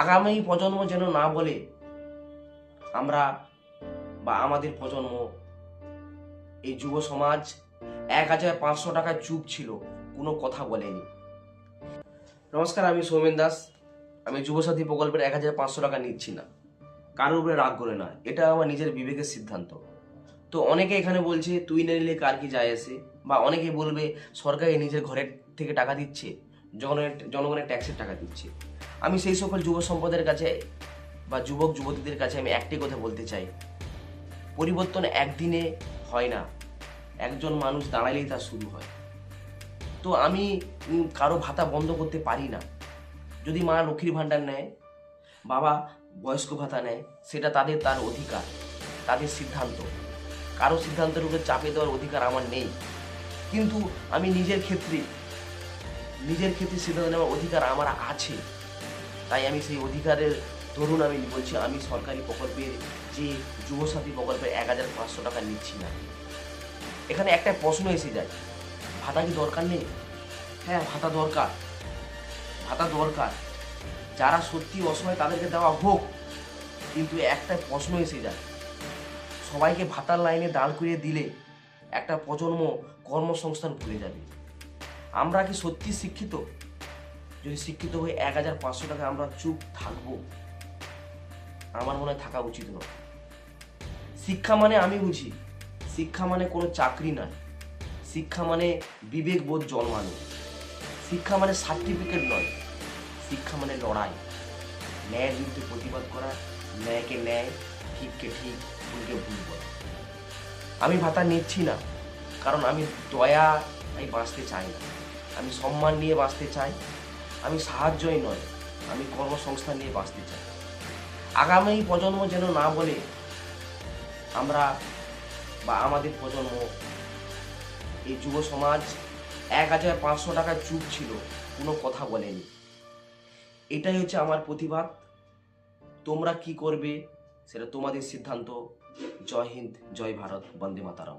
আগামী প্রজন্ম যেন না বলে আমরা বা আমাদের প্রজন্ম এই যুব সমাজ এক হাজার পাঁচশো টাকায় চুপ ছিল, কোনো কথা বলেনি। নমস্কার, আমি সৌমেন দাস। আমি যুবসাথী প্রকল্পের এক হাজার পাঁচশো টাকা নিচ্ছি না। কারোর উপরে রাগ করে না এটা আমার নিজের বিবেকের সিদ্ধান্ত। তো অনেকে এখানে বলছে, তুই না নিলে কার কি যায় আসে? বা অনেকে বলবে, সরকারি নিজের ঘরের থেকে টাকা দিচ্ছে, জনগণের জনগণের ট্যাক্সের টাকা দিচ্ছে। আমি সেই সকল যুব সম্পদের কাছে বা যুবক, যুবতীদের কাছে আমি একটি কথা বলতে চাই। পরিবর্তন একদিনে হয় না। একজন মানুষ দাঁড়ালেই তা শুরু হয়। তো আমি কারও ভাতা বন্ধ করতে পারি না। যদি মা লক্ষ্মীর ভাণ্ডার নেয়, বাবা বয়স্ক ভাতা নেয়, সেটা তাদের তার অধিকার, তাদের সিদ্ধান্ত। কারও সিদ্ধান্তের উপরে চাপে দেওয়ার অধিকার আমার নেই। কিন্তু আমি নিজের ক্ষেত্রে নিজের ক্ষেত্রে সিদ্ধান্ত নেওয়ার অধিকার আমার আছে। তাই আমি সেই অধিকারের ধরুন আমি বলছি, আমি সরকারি প্রকল্পের যে যুবসাথী প্রকল্পের এক হাজার পাঁচশো টাকা নিচ্ছি না। এখানে একটা প্রশ্ন এসে যায়, ভাতা কি দরকার নেই? হ্যাঁ ভাতা দরকার। ভাতা দরকার। যারা সত্যি অসহায় তাদেরকে দেওয়া হোক। কিন্তু একটা প্রশ্ন এসে যায়, সবাইকে ভাতার লাইনে দাঁড় করিয়ে দিলে একটা প্রজন্ম কর্মসংস্থান ভুলে যাবে। আমরা কি সত্যি শিক্ষিত? যদি শিক্ষিত হয়ে এক হাজার পাঁচশো টাকা আমরা চুপ থাকব, আমার মনে থাকা উচিত নয়। শিক্ষা মানে আমি বুঝি, শিক্ষা মানে কোনো চাকরি নয়। শিক্ষা মানে বিবেকবোধ জন্মানো। শিক্ষা মানে সার্টিফিকেট নয়। শিক্ষা মানে লড়াই। ন্যায়ের বিরুদ্ধে প্রতিবাদ করা, ন্যায়কে ন্যায়, ঠিককে ঠিক, ভুলকে ভুল বলা। আমি ভাতা নিচ্ছি না, কারণ আমি দয়া, আমি বাঁচতে চাই না। আমি সম্মান নিয়ে বাঁচতে চাই। আমি সাহায্যই নয়, আমি কর্মসংস্থান নিয়ে বাঁচতে চাই। আগামী প্রজন্ম যেন না বলে আমরা বা আমাদের প্রজন্ম, এই যুব সমাজ এক হাজার পাঁচশো টাকা চুপ ছিল, কোনো কথা বলেনি। এটাই হচ্ছে আমার প্রতিবাদ। তোমরা কি করবে সেটা তোমাদের সিদ্ধান্ত। জয় হিন্দ, জয় ভারত, বন্দে মাতারাম।